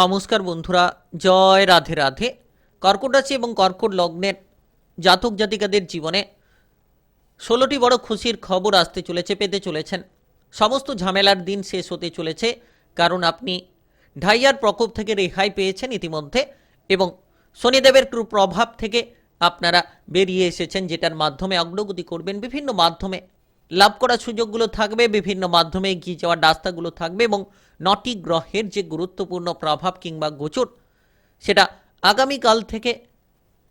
নমস্কার বন্ধুরা, জয় রাধে রাধে। কর্কট রাশি এবং কর্কট লগ্নের জাতক জাতিকাদের জীবনে ষোলোটি বড় খুশির খবর আসতে চলেছে, পেতে চলেছেন। সমস্ত ঝামেলার দিন শেষ হতে চলেছে, কারণ আপনি ঢাইয়ার প্রকোপ থেকে রেহাই পেয়েছেন ইতিমধ্যে এবং শনিদেবের প্রভাব থেকে আপনারা বেরিয়ে এসেছেন, যেটার মাধ্যমে অগ্রগতি করবেন। বিভিন্ন মাধ্যমে লাভ করার সুযোগগুলো থাকবে, বিভিন্ন মাধ্যমে এগিয়ে যাওয়ার রাস্তাগুলো থাকবে এবং নটি গ্রহের যে গুরুত্বপূর্ণ প্রভাব কিংবা গোচর, সেটা আগামীকাল থেকে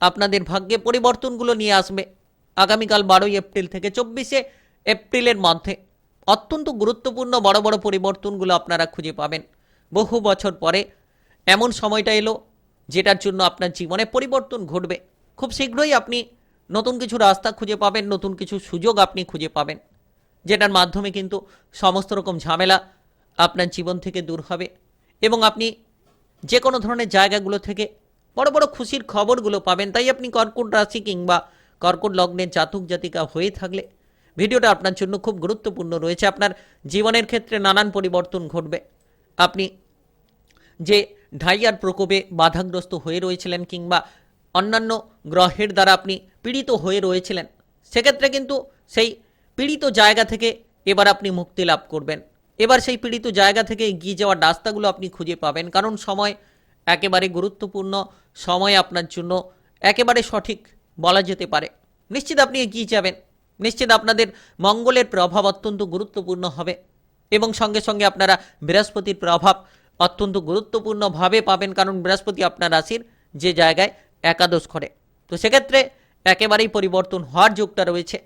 আপনাদের ভাগ্যে পরিবর্তনগুলো নিয়ে আসবে। আগামীকাল বারোই এপ্রিল থেকে চব্বিশে এপ্রিলের মধ্যে অত্যন্ত গুরুত্বপূর্ণ বড় বড় পরিবর্তনগুলো আপনারা খুঁজে পাবেন। বহু বছর পরে এমন সময়টা এলো যেটার জন্য আপনার জীবনে পরিবর্তন ঘটবে। খুব শীঘ্রই আপনি নতুন কিছু রাস্তা খুঁজে পাবেন, নতুন কিছু সুযোগ আপনি খুঁজে পাবেন, যেটার মাধ্যমে কিন্তু সমস্ত রকম ঝামেলা আপনার জীবন থেকে দূর হবে এবং আপনি যে কোনো ধরনের জায়গাগুলো থেকে বড় বড় খুশির খবরগুলো পাবেন। তাই আপনি কর্কট রাশি কিংবা কর্কট লগ্নের জাতক জাতিকা হয়ে থাকলে ভিডিওটা আপনার জন্য খুব গুরুত্বপূর্ণ রয়েছে। আপনার জীবনের ক্ষেত্রে নানান পরিবর্তন ঘটবে। আপনি যে ঢাইয়ার প্রকোপে বাধাগ্রস্ত হয়ে রয়েছিলেন কিংবা অন্যান্য গ্রহের দ্বারা আপনি পীড়িত হয়ে রয়েছিলেন, সেক্ষেত্রে কিন্তু সেই পীড়িত জায়গা থেকে এবার আপনি মুক্তি লাভ করবেন। এবার সেই পীড়িত জায়গা থেকে এগিয়ে যাওয়ার রাস্তাগুলো আপনি খুঁজে পাবেন। কারণ সময় একেবারে গুরুত্বপূর্ণ, সময় আপনার জন্য একেবারে সঠিক বলা যেতে পারে। নিশ্চিত আপনি এগিয়ে যাবেন। নিশ্চিত আপনাদের মঙ্গলের প্রভাব অত্যন্ত গুরুত্বপূর্ণ হবে এবং সঙ্গে সঙ্গে আপনারা বৃহস্পতির প্রভাব অত্যন্ত গুরুত্বপূর্ণভাবে পাবেন। কারণ বৃহস্পতি আপনার রাশির যে জায়গায় একাদশ করে তো সেক্ষেত্রে একেবারেই পরিবর্তন হওয়ার যোগটা রয়েছে।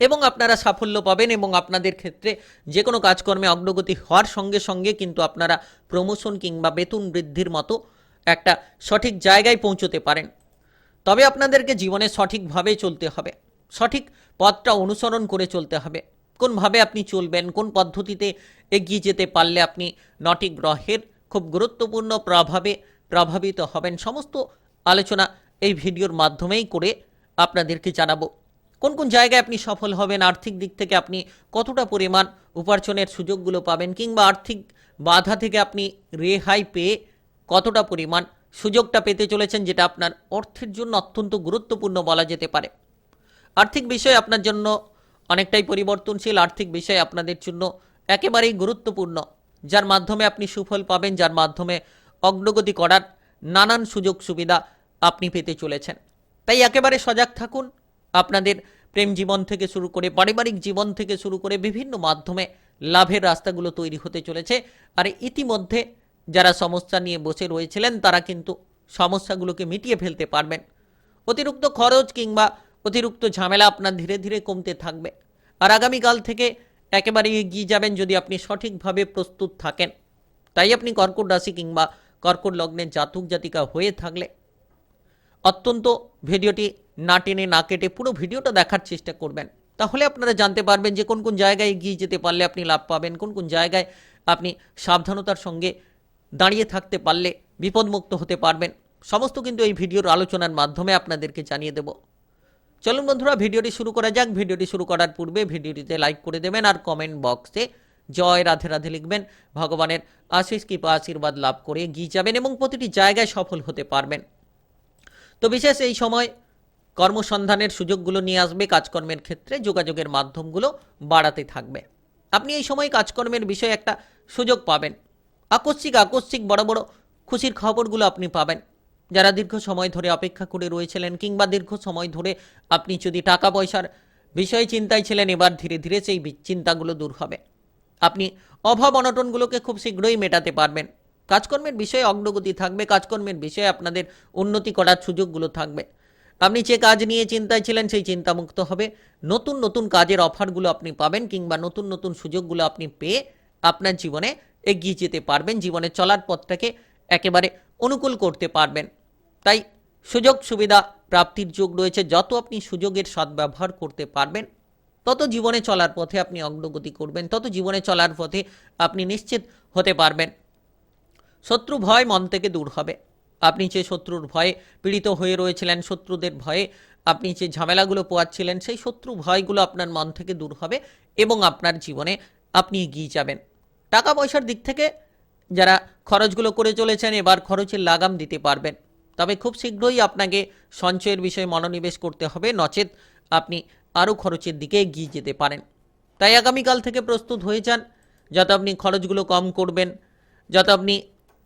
এবং আপনারা সাফল্য পাবেন এবং আপনাদের ক্ষেত্রে যে কোনো কাজকর্মে অগ্রগতি হওয়ার সঙ্গে সঙ্গে কিন্তু আপনারা প্রমোশন কিংবা বেতন বৃদ্ধির মতো একটা সঠিক জায়গায় পৌঁছতে পারেন। তবে আপনাদেরকে জীবনে সঠিকভাবে চলতে হবে। সঠিক পথটা অনুসরণ করে চলতে হবে। কোনভাবে আপনি চলবেন, কোন পদ্ধতিতে এগিয়ে যেতে পারলে আপনি নটি গ্রহের খুব গুরুত্বপূর্ণ প্রভাবে প্রভাবিত হবেন, সমস্ত আলোচনা এই ভিডিওর মাধ্যমেই করে আপনাদেরকে জানাব। কোন কোন জায়গায় আপনি সফল হবেন, আর্থিক দিক থেকে আপনি কতটা পরিমাণ উপার্জনের সুযোগগুলো পাবেন কিংবা আর্থিক বাধা থেকে আপনি রেহাই পেয়ে কতটা পরিমাণ সুযোগটা পেতে চলেছেন যেটা আপনার অর্থের জন্য অত্যন্ত গুরুত্বপূর্ণ বলা যেতে পারে। আর্থিক বিষয় আপনার জন্য অনেকটাই পরিবর্তনশীল, আর্থিক বিষয় আপনাদের জন্য একেবারেই গুরুত্বপূর্ণ, যার মাধ্যমে আপনি সুফল পাবেন, যার মাধ্যমে অগ্রগতি করার নানান সুযোগ সুবিধা আপনি পেতে চলেছেন। তাই একেবারে সজাগ থাকুন আপনাদের প্রেম জীবন থেকে শুরু করে পারিবারিক জীবন থেকে শুরু করে বিভিন্ন মাধ্যমে লাভের রাস্তাগুলো তৈরি হতে চলেছে। আর ইতিমধ্যে যারা সমস্যা নিয়ে বসে রয়েছিলেন, তারা কিন্তু সমস্যাগুলোকে মিটিয়ে ফেলতে পারবেন। অতিরিক্ত খরচ কিংবা অতিরিক্ত ঝামেলা আপনার ধীরে ধীরে কমতে থাকবে। আর আগামীকাল থেকে একেবারে এগিয়ে যাবেন যদি আপনি সঠিকভাবে প্রস্তুত থাকেন। তাই আপনি কর্কট রাশি কিংবা কর্কট লগ্নের জাতক জাতিকা হয়ে থাকলে অত্যন্ত ভিডিওটি না টেনে, না কেটে পুরো ভিডিওটা দেখার চেষ্টা করবেন। তাহলে আপনারা জানতে পারবেন যে কোন কোন জায়গায় এগিয়ে যেতে পারলে আপনি লাভ পাবেন, কোন কোন জায়গায় আপনি সাবধানতার সঙ্গে দাঁড়িয়ে থাকতে পারলে বিপদমুক্ত হতে পারবেন। সমস্ত কিন্তু এই ভিডিওর আলোচনার মাধ্যমে আপনাদেরকে জানিয়ে দেব। চলুন বন্ধুরা, ভিডিওটি শুরু করা যাক। ভিডিওটি শুরু করার পূর্বে ভিডিওটিতে লাইক করে দেবেন আর কমেন্ট বক্সে জয় রাধে রাধে লিখবেন। ভগবানের আশিস কৃপা, আশীর্বাদ লাভ করে এগিয়ে যাবেন এবং প্রতিটি জায়গায় সফল হতে পারবেন। তো বিশেষ এই সময় কর্মসন্ধানের সুযোগগুলো নিয়ে আসবে, কাজকর্মের ক্ষেত্রে যোগাযোগের মাধ্যমগুলো বাড়াতে থাকবে। আপনি এই সময় কাজকর্মের বিষয়ে একটা সুযোগ পাবেন। আকস্মিক আকস্মিক বড় বড় খুশির খবরগুলো আপনি পাবেন। যারা দীর্ঘ সময় ধরে অপেক্ষা করে রয়েছিলেন কিংবা দীর্ঘ সময় ধরে আপনি যদি টাকা পয়সার বিষয়ে চিন্তায় ছিলেন, এবার ধীরে ধীরে সেই চিন্তাগুলো দূর হবে। আপনি অভাব অনটনগুলোকে খুব শীঘ্রই মেটাতে পারবেন। কাজকর্মের বিষয়ে অগ্রগতি থাকবে, কাজকর্মের বিষয়ে আপনাদের উন্নতি করার সুযোগগুলো থাকবে। আপনি যে কাজ নিয়ে চিন্তায় ছিলেন সেই চিন্তামুক্ত হবে। নতুন নতুন কাজের অফারগুলো আপনি পাবেন কিংবা নতুন নতুন সুযোগগুলো আপনি পেয়ে আপনার জীবনে এগিয়ে যেতে পারবেন। জীবনে চলার পথটাকে একেবারে অনুকূল করতে পারবেন। তাই সুযোগ, সুবিধা প্রাপ্তির যোগ রয়েছে। যত আপনি সুযোগের সদ্ব্যবহার করতে পারবেন, তত জীবনে চলার পথে আপনি অগ্রগতি করবেন, তত জীবনে চলার পথে আপনি নিশ্চিত হতে পারবেন। শত্রু ভয় মন থেকে দূর হবে। আপনি যে শত্রুর ভয়ে পীড়িত হয়ে রয়েছিলেন, শত্রুদের ভয়ে আপনি যে ঝামেলাগুলো পোয়াচ্ছিলেন, সেই শত্রু ভয়গুলো আপনার মন থেকে দূর হবে এবং আপনার জীবনে আপনি এগিয়ে যাবেন। টাকা পয়সার দিক থেকে যারা খরচগুলো করে চলেছেন, এবার খরচের লাগাম দিতে পারবেন। তবে খুব শীঘ্রই আপনাকে সঞ্চয়ের বিষয়ে মনোনিবেশ করতে হবে, নচেত আপনি আরও খরচের দিকে এগিয়ে যেতে পারেন। তাই আগামীকাল থেকে প্রস্তুত হয়ে যান। যাতে আপনি খরচগুলো কম করবেন, যাতে আপনি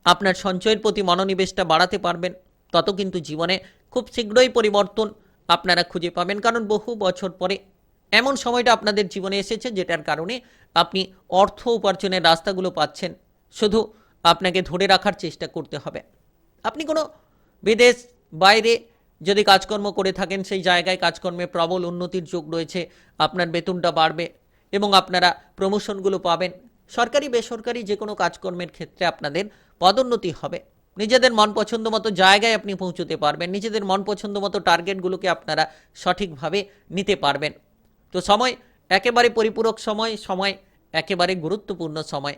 আপনার সঞ্চয়ের প্রতি মনোনিবেশটা বাড়াতে পারবেন। তত কিন্তু জীবনে খুব শীঘ্রই পরিবর্তন আপনারা খুঁজে পাবেন, কারণ বহু বছর পরে এমন সময়টা আপনাদের জীবনে এসেছে যেটার কারণে আপনি অর্থ উপার্জনের রাস্তাগুলো পাচ্ছেন। শুধু আপনাকে ধরে রাখার চেষ্টা করতে হবে। আপনি কোনো বিদেশ, বাইরে যদি কাজকর্ম করে থাকেন, সেই জায়গায় কাজকর্মে প্রবল উন্নতির যোগ রয়েছে, আপনার বেতনটা বাড়বে এবং আপনারা প্রমোশনগুলো পাবেন। সরকারি, বেসরকারি যে কোনো কাজকর্মের ক্ষেত্রে আপনাদের পদোন্নতি হবে। নিজেদের মন পছন্দ মতো জায়গায় আপনি পৌঁছতে পারবেন। নিজেদের মন পছন্দ মতো টার্গেটগুলোকে আপনারা সঠিকভাবে নিতে পারবেন। তো সময় একেবারে পরিপূরক সময় সময় একেবারে গুরুত্বপূর্ণ সময়।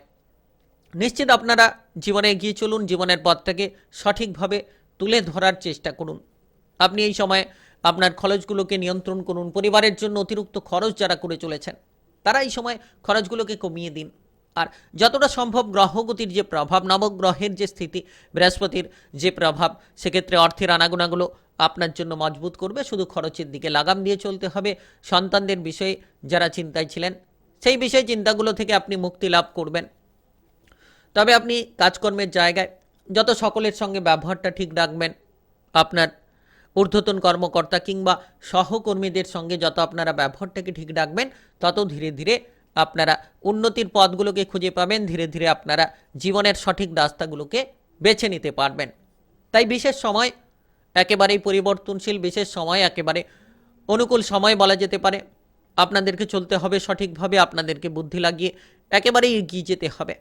নিশ্চিত আপনারা জীবনে এগিয়ে চলুন, জীবনের পথটাকে সঠিকভাবে তুলে ধরার চেষ্টা করুন। আপনি এই সময়ে আপনার খরচগুলোকে নিয়ন্ত্রণ করুন। পরিবারের জন্য অতিরিক্ত খরচ যারা করে চলেছেন, তারা এই সময় খরচগুলোকে কমিয়ে দিন। আর যতটা সম্ভব গ্রহগতির যে প্রভাব, নবগ্রহের যে স্থিতি, বৃহস্পতির যে প্রভাব, সেক্ষেত্রে অর্থের আনাগোনাগুলো আপনার জন্য মজবুত করবে। শুধু খরচের দিকে লাগাম দিয়ে চলতে হবে। সন্তানদের বিষয়ে যারা চিন্তায় ছিলেন, সেই বিষয়ে চিন্তাগুলো থেকে আপনি মুক্তি লাভ করবেন। তবে আপনি কাজকর্মের জায়গায় যত সকলের সঙ্গে ব্যবহারটা ঠিক রাখবেন, আপনার ঊর্ধ্বতন কর্মকর্তা কিংবা সহকর্মীদের সঙ্গে যত আপনারা ব্যবহারটাকে ঠিক রাখবেন, তত ধীরে ধীরে আপনারা উন্নতির পথগুলোকে খুঁজে পাবেন, ধীরে ধীরে আপনারা জীবনের সঠিক রাস্তাগুলোকে বেছে নিতে পারবেন। তাই বিশেষ সময়, একেবারেই পরিবর্তনশীল বিশেষ সময়, একেবারে অনুকূল সময় বলা যেতে পারে। আপনাদেরকে চলতে হবে সঠিকভাবে, আপনাদেরকে বুদ্ধি লাগিয়ে একেবারেই এগিয়ে যেতে হবে।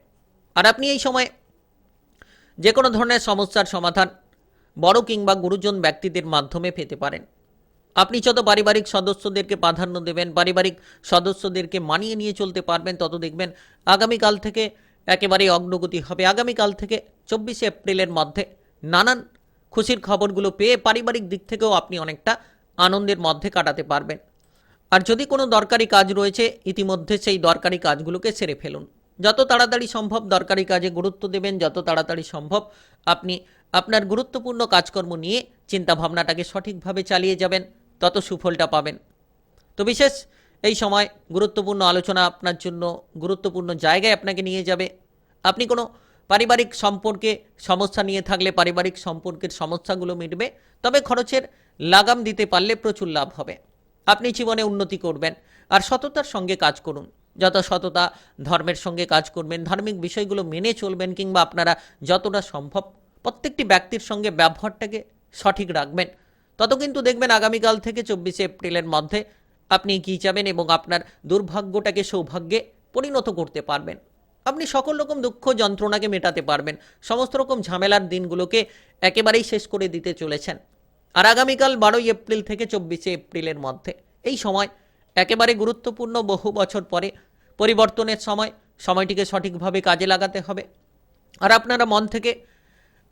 আর আপনি এই সময় যে কোনো ধরনের সমস্যার সমাধান বড় কিংবা গুরুজন ব্যক্তিদের মাধ্যমে পেতে পারেন। আপনি যত পারিবারিক সদস্যদেরকে প্রাধান্য দেবেন, পারিবারিক সদস্যদেরকে মানিয়ে নিয়ে চলতে পারবেন, তত দেখবেন আগামীকাল থেকে একেবারেই অগ্রগতি হবে। আগামীকাল থেকে চব্বিশে এপ্রিলের মধ্যে নানান খুশির খবরগুলো পেয়ে পারিবারিক দিক থেকেও আপনি অনেকটা আনন্দের মধ্যে কাটাতে পারবেন। আর যদি কোনো দরকারি কাজ রয়েছে, ইতিমধ্যে সেই দরকারি কাজগুলোকে সেরে ফেলুন। যত তাড়াতাড়ি সম্ভব দরকারি কাজে গুরুত্ব দেবেন, যত তাড়াতাড়ি সম্ভব আপনি আপনার গুরুত্বপূর্ণ কাজকর্ম নিয়ে চিন্তাভাবনাটাকে সঠিকভাবে চালিয়ে যাবেন। তত সুফলটা পাবেন। তো বিশেষ এই সময় গুরুত্বপূর্ণ আলোচনা আপনার জন্য, গুরুত্বপূর্ণ জায়গায় আপনাকে নিয়ে যাবে। আপনি কোনো পারিবারিক সম্পর্কে সমস্যা নিয়ে থাকলে, পারিবারিক সম্পর্কের সমস্যাগুলো মিটবে, তবে খরচের লাগাম দিতে পারলে প্রচুর লাভ হবে। আপনি জীবনে উন্নতি করবেন আর সততার সঙ্গে কাজ করুন। যত সততা ধর্মের সঙ্গে কাজ করবেন, ধার্মিক বিষয়গুলো মেনে চলবেন, কিংবা আপনারা যতটা সম্ভব প্রত্যেকটি ব্যক্তির সঙ্গে ব্যবহারটাকে সঠিক রাখবেন। তত কিন্তু দেখবেন আগামীকাল থেকে চব্বিশে এপ্রিলের মধ্যে আপনি এগিয়ে যাবেন এবং আপনার দুর্ভাগ্যটাকে সৌভাগ্যে পরিণত করতে পারবেন। আপনি সকল রকম দুঃখ যন্ত্রণাকে মেটাতে পারবেন। সমস্ত রকম ঝামেলার দিনগুলোকে একেবারেই শেষ করে দিতে চলেছেন। আর আগামীকাল বারোই এপ্রিল থেকে চব্বিশে এপ্রিলের মধ্যে এই সময় একেবারে গুরুত্বপূর্ণ বহু বছর পরে পরিবর্তনের সময়, সময়টিকে সঠিকভাবে কাজে লাগাতে হবে। আর আপনারা মন থেকে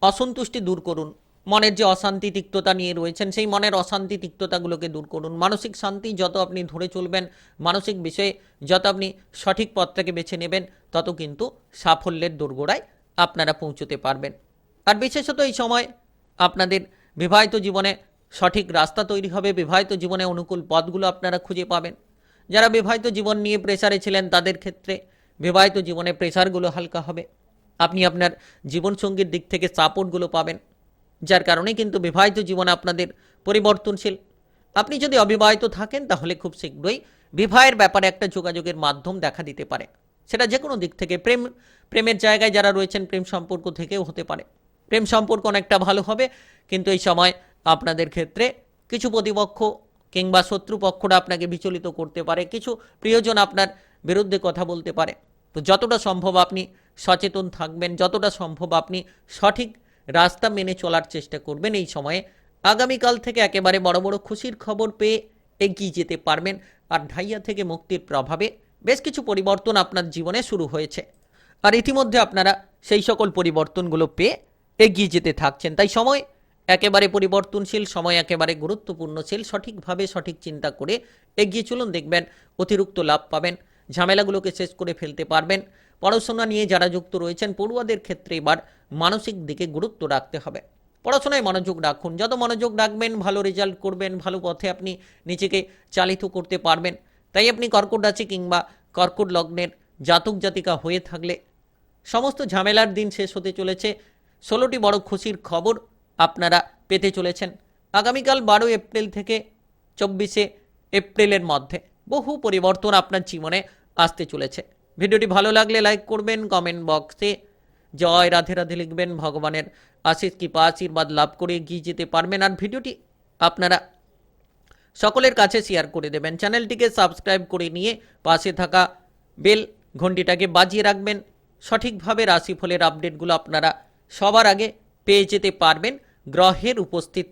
অসন্তুষ্টি দূর করুন। মনের যে অশান্তি, তিক্ততা নিয়ে রয়েছেন, সেই মনের অশান্তি, তিক্ততাগুলোকে দূর করুন। মানসিক শান্তি যত আপনি ধরে চলবেন, মানসিক বিষয়ে যত আপনি সঠিক পথটাকে বেছে নেবেন, তত কিন্তু সাফল্যের দোরগোড়ায় আপনারা পৌঁছতে পারবেন। আর বিশেষত এই সময় আপনাদের বিবাহিত জীবনে সঠিক রাস্তা তৈরি হবে, বিবাহিত জীবনে অনুকূল পথগুলো আপনারা খুঁজে পাবেন। যারা বিবাহিত জীবন নিয়ে প্রেসারে ছিলেন, তাদের ক্ষেত্রে বিবাহিত জীবনে প্রেসারগুলো হালকা হবে। আপনি আপনার জীবনসঙ্গীর দিক থেকে সাপোর্টগুলো পাবেন। যার কারণে কিন্তু বিবাহিত জীবন আপনাদের পরিবর্তনশীল। আপনি যদি অবিবাহিত থাকেন, তাহলে খুব শীঘ্রই বিবাহের ব্যাপারে একটা যোগাযোগের মাধ্যম দেখা দিতে পারে। সেটা যে কোনো দিক থেকে, প্রেম, প্রেমের জায়গায় যারা রয়েছেন, প্রেম সম্পর্ক থেকেও হতে পারে। প্রেম সম্পর্ক অনেকটা ভালো হবে, কিন্তু এই সময় আপনাদের ক্ষেত্রে কিছু প্রতিপক্ষ কিংবা শত্রুপক্ষরা আপনাকে বিচলিত করতে পারে, কিছু প্রিয়জন আপনার বিরুদ্ধে কথা বলতে পারে। তো যতটা সম্ভব আপনি সচেতন থাকবেন, যতটা সম্ভব আপনি সঠিক রাস্তা মেনে চলার চেষ্টা করবেন এই সময়ে। আগামীকাল থেকে একেবারে বড় বড় খুশির খবর পেয়ে এগিয়ে যেতে পারবেন। আর ঢাইয়া থেকে মুক্তির প্রভাবে বেশ কিছু পরিবর্তন আপনার জীবনে শুরু হয়েছে। আর ইতিমধ্যে আপনারা সেই সকল পরিবর্তনগুলো পেয়ে এগিয়ে যেতে থাকছেন। তাই সময় একেবারে পরিবর্তনশীল, সময় একেবারে গুরুত্বপূর্ণশীল সঠিকভাবে সঠিক চিন্তা করে এগিয়ে চলুন, দেখবেন অতিরিক্ত লাভ পাবেন। ঝামেলাগুলোকে শেষ করে ফেলতে পারবেন। পড়াশোনা নিয়ে যারা যুক্ত রয়েছেন, পড়ুয়াদের ক্ষেত্রে এবার মানসিক দিকে গুরুত্ব রাখতে হবে। পড়াশোনায় মনোযোগ রাখুন। যত মনোযোগ রাখবেন, ভালো রেজাল্ট করবেন, ভালো পথে আপনি নিজেকে চালিত করতে পারবেন। তাই আপনি কর্কট রাশি কিংবা কর্কট লগ্নের জাতক জাতিকা হয়ে থাকলে সমস্ত ঝামেলার দিন শেষ হতে চলেছে। ষোলোটি বড় খুশির খবর আপনারা পেতে চলেছেন। আগামীকাল বারো এপ্রিল থেকে চব্বিশে এপ্রিলের মধ্যে বহু পরিবর্তন আপনার জীবনে আসতে চলেছে। ভিডিওটি ভালো লাগলে লাইক করবেন কমেন্ট বক্সে জয় রাধে রাধে লিখবেন, ভগবানের আশিস কৃপা, আশীর্বাদ লাভ করে এগিয়ে যেতে পারবেন। আর ভিডিওটি আপনারা সকলের কাছে শেয়ার করে দেবেন। চ্যানেলটিকে সাবস্ক্রাইব করে নিয়ে পাশে থাকা বেল ঘন্টিটাকে বাজিয়ে রাখবেন। সঠিকভাবে রাশিফলের আপডেটগুলো আপনারা সবার আগে পেয়ে যেতে পারবেন। গ্রহের উপস্থিত